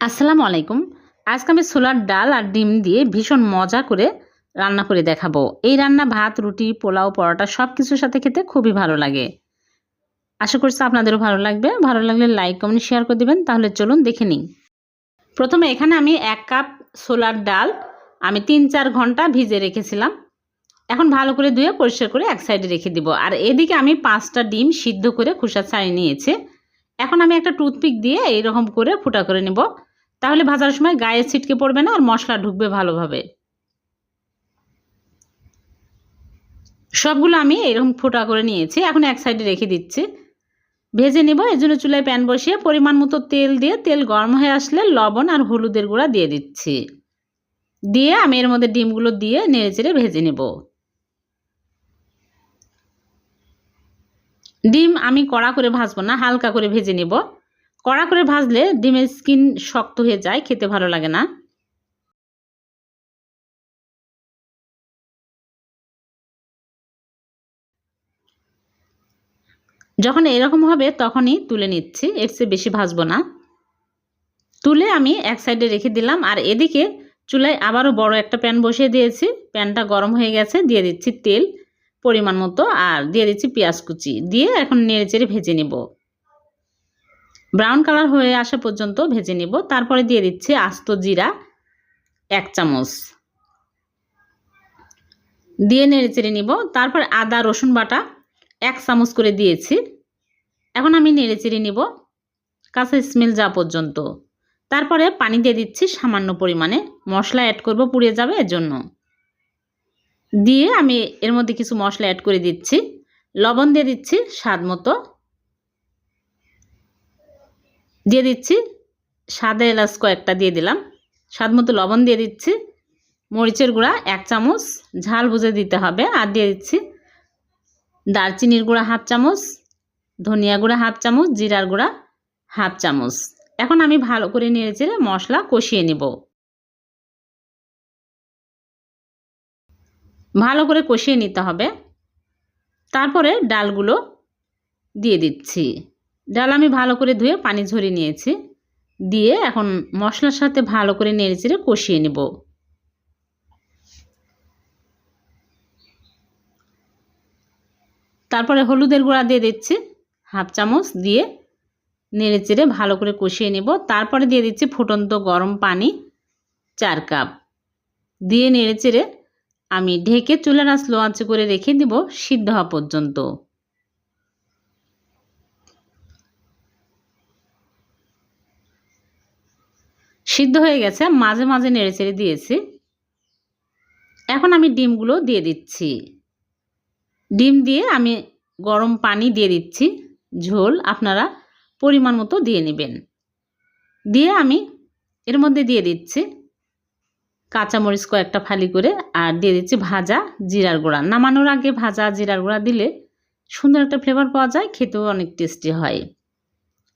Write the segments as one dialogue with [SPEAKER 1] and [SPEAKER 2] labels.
[SPEAKER 1] আসসালামু আলাইকুম। আজকে আমি ছোলার ডাল আর ডিম দিয়ে ভীষণ মজা করে রান্না করে দেখাবো। এই রান্না, ভাত, রুটি, পোলাও, পরোটা সব কিছুর সাথে খেতে খুবই ভালো লাগে। আশা করছি আপনাদেরও ভালো লাগবে। ভালো লাগলে লাইক, কমেন্ট, শেয়ার করে দেবেন। তাহলে চলুন দেখে নিই। প্রথমে এখানে আমি এক কাপ ছোলার ডাল আমি তিন চার ঘণ্টা ভিজে রেখেছিলাম। এখন ভালো করে ধুয়ে পরিষ্কার করে এক সাইডে রেখে দিব। আর এদিকে আমি পাঁচটা ডিম সিদ্ধ করে খোসা ছাড়িয়ে নিয়েছি। এখন আমি একটা টুথপিক দিয়ে এইরকম করে ফুটা করে নেব। তাহলে ভাজার সময় গায়ে ছিটকে পড়বে না আর মশলা ঢুকবে ভালোভাবে। সবগুলো আমি এরকম ফোটা করে নিয়েছি, এখন এক সাইডে রেখে দিচ্ছি। ভেজে নেব, এর জন্য চুলায় প্যান বসিয়ে পরিমাণ মতো তেল দিয়ে, তেল গরম হয়ে আসলে লবণ আর হলুদের গুঁড়া দিয়ে দিচ্ছি। দিয়ে আমি এর মধ্যে ডিমগুলো দিয়ে নেড়ে চেড়ে ভেজে নেব। ডিম আমি কড়া করে ভাজবো না, হালকা করে ভেজে নেব। কড়া করে ভাজলে ডিমের স্কিন শক্ত হয়ে যায়, খেতে ভালো লাগে না। যখন এরকম হবে তখনই তুলে নিচ্ছি, এর চেয়ে বেশি ভাজবো না। তুলে আমি এক সাইডে রেখে দিলাম, আর এদিকে চুলায় আবারও বড় একটা প্যান বসিয়ে দিয়েছি। প্যানটা গরম হয়ে গেছে, দিয়ে দিচ্ছি তেল পরিমাণ মতো, আর দিয়ে দিচ্ছি পেঁয়াজ কুচি, দিয়ে এখন নেড়ে চেড়ে ভেজে নেব। ব্রাউন কালার হয়ে আসা পর্যন্ত ভেজে নেব। তারপরে দিয়ে দিচ্ছি আস্ত জিরা, এক চামচ। দিয়ে নেড়ে চেড়ে নিব। তারপর আদা, রসুন বাটা এক চামচ করে দিয়েছি। এখন আমি নেড়ে চেড়ে নিব। কাঁচা স্মেল যা পর্যন্ত। তারপরে পানি দিয়ে দিচ্ছি সামান্য পরিমাণে। মশলা অ্যাড করব, পুড়ে যাবে এর জন্য দিয়ে আমি এর মধ্যে কিছু মশলা অ্যাড করে দিচ্ছি। লবণ দিয়ে দিচ্ছি স্বাদ মতো। দিয়ে দিচ্ছি সাদা এলাচ কয়েকটা দিয়ে দিলাম। স্বাদ মতো লবণ দিয়ে দিচ্ছি। মরিচের গুঁড়া এক চামচ। ঝাল বুঝে দিতে হবে। আর দিয়ে দিচ্ছি দারচিনির গুঁড়া হাফ চামচ, ধনিয়া গুঁড়া হাফ চামচ, জিরার গুঁড়া হাফ চামচ। এখন আমি ভালো করে নেড়ে চেড়ে মশলা কষিয়ে নেব। ভালো করে কষিয়ে নিতে হবে। তারপরে ডালগুলো দিয়ে দিচ্ছি। ডাল আমি ভালো করে ধুয়ে পানি ঝরিয়ে নিয়েছি। দিয়ে এখন মশলার সাথে ভালো করে নেড়ে চেড়ে কষিয়ে নেব। তারপরে হলুদের গুঁড়া দিয়ে দিচ্ছি, হাফ চামচ দিয়ে নেড়ে চেড়ে ভালো করে কষিয়ে নেব। তারপরে দিয়ে দিচ্ছি ফুটন্ত গরম পানি, চার কাপ। দিয়ে নেড়ে চেড়ে আমি ঢেকে চুলার আঁচ লো আঁচে করে রেখে দিব সিদ্ধ হওয়া পর্যন্ত। সিদ্ধ হয়ে গেছে, মাঝে মাঝে নেড়ে চেড়ে দিয়েছি। এখন আমি ডিমগুলো দিয়ে দিচ্ছি। ডিম দিয়ে আমি গরম পানি দিয়ে দিচ্ছি, ঝোল আপনারা পরিমাণ মতো দিয়ে নেবেন। দিয়ে আমি এর মধ্যে দিয়ে দিচ্ছি কাঁচামরিচ কয়েকটা ফালি করে, আর দিয়ে দিচ্ছি ভাজা জিরার গুঁড়া। নামানোর আগে ভাজা জিরার গুঁড়া দিলে সুন্দর একটা ফ্লেভার পাওয়া যায়, খেতেও অনেক টেস্টি হয়।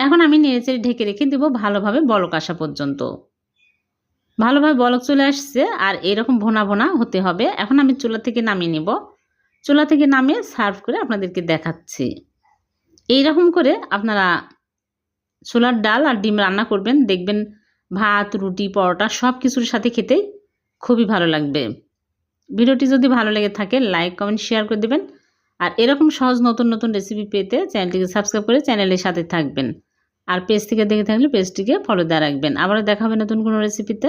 [SPEAKER 1] এখন আমি নেড়েচেড়ে ঢেকে রেখে দেবো ভালোভাবে বলক আসা পর্যন্ত। ভালোভাবে বলক চলে আসছে, আর এরকম ভোনা ভোনা হতে হবে। এখন আমি চুলা থেকে নামিয়ে নেব। চুলা থেকে নামিয়ে সার্ভ করে আপনাদেরকে দেখাচ্ছি। এই রকম করে আপনারা ছোলার ডাল আর ডিম রান্না করবেন। দেখবেন ভাত, রুটি, পরোটা সব কিছুর সাথে খেতেই খুবই ভালো লাগবে। ভিডিওটি যদি ভালো লেগে থাকে, লাইক, কমেন্ট, শেয়ার করে দেবেন। আর এরকম সহজ নতুন নতুন রেসিপি পেতে চ্যানেলটিকে সাবস্ক্রাইব করে চ্যানেলের সাথে থাকবেন। আর পেজ থেকে দেখে থাকলে পেজটিকে ফলো দেওয়া রাখবেন। আবারও দেখা হবে নতুন কোনো রেসিপিতে।